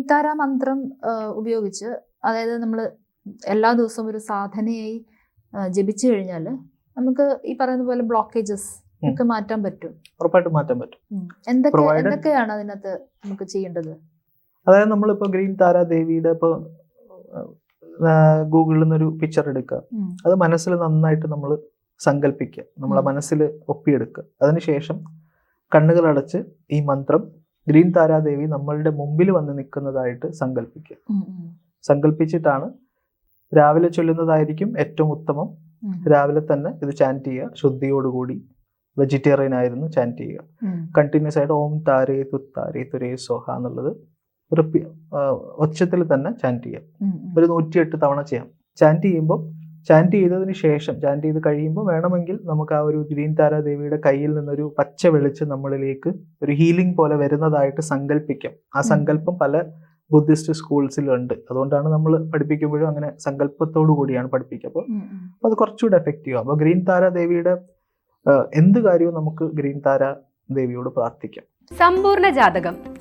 Green മന്ത്രം ഉപയോഗിച്ച് അതായത് നമ്മൾ എല്ലാ ദിവസവും ഒരു സാധനയായി ജപിച്ചു കഴിഞ്ഞാൽ നമുക്ക് ഈ പറയുന്ന പോലെ ബ്ലോക്കേജസ്. ഒക്കെ മാറ്റാൻ പറ്റും. ഉറപ്പായിട്ടും മാറ്റാൻ പറ്റും. എന്തൊക്കെ എന്തൊക്കെയാണ് അതിനകത്ത് നമുക്ക് ചെയ്യേണ്ടത്? അതായത് നമ്മളിപ്പോ ഗ്രീൻ താര ദേവിയുടെ ഇപ്പൊ ഗൂഗിളിൽ നിന്നൊരു പിക്ചർ എടുക്കുക. അത് മനസ്സിൽ നന്നായിട്ട് നമ്മൾ സങ്കല്പിക്കുക. നമ്മളെ. മനസ്സിൽ ഒപ്പിയെടുക്കുക. അതിനുശേഷം കണ്ണുകൾ അടച്ച് ഈ മന്ത്രം ഗ്രീൻ താരാദേവി നമ്മളുടെ മുമ്പിൽ വന്ന് നിൽക്കുന്നതായിട്ട് സങ്കല്പിക്കുക സങ്കല്പിച്ചിട്ടാണ് രാവിലെ ചൊല്ലുന്നതായിരിക്കും ഏറ്റവും ഉത്തമം. രാവിലെ തന്നെ ഇത് ചാന്റ് ചെയ്യുക. ശുദ്ധിയോടുകൂടി വെജിറ്റേറിയൻ ആയിരുന്നു ചാന്റ് ചെയ്യുക. കണ്ടിന്യൂസ് ആയിട്ട് ഓം താരേ തു താരേ തുരേ സോഹ എന്നുള്ളത് ഒച്ചത്തിൽ തന്നെ ചാന്റ് ചെയ്യാം. ഒരു നൂറ്റിയെട്ട് തവണ ചെയ്യാം. ചാന്റ് ചെയ്യുമ്പോൾ ചാന്റ് ചെയ്തതിന് ശേഷം ചാന്റ് ചെയ്ത് കഴിയുമ്പോൾ വേണമെങ്കിൽ നമുക്ക് ആ ഒരു ഗ്രീൻ താര ദേവിയുടെ കയ്യിൽ നിന്നൊരു പച്ച വെളിച്ചം നമ്മളിലേക്ക് ഒരു ഹീലിംഗ് പോലെ വരുന്നതായിട്ട് സങ്കല്പിക്കാം ആ. സങ്കല്പം പല ബുദ്ധിസ്റ്റ് സ്കൂൾസിലുണ്ട് അതുകൊണ്ടാണ് നമ്മൾ പഠിപ്പിക്കുമ്പോഴും അങ്ങനെ സങ്കല്പത്തോടു കൂടിയാണ് പഠിപ്പിക്കുക. അപ്പോൾ. അപ്പോൾ അത് കുറച്ചുകൂടെ എഫക്റ്റീവ് അപ്പോൾ ഗ്രീൻ താര ദേവിയുടെ ആ, എന്ത് കാര്യവും നമുക്ക് ഗ്രീൻ താര ദേവിയോട് പ്രാർത്ഥിക്കാം. സമ്പൂർണ ജാതകം.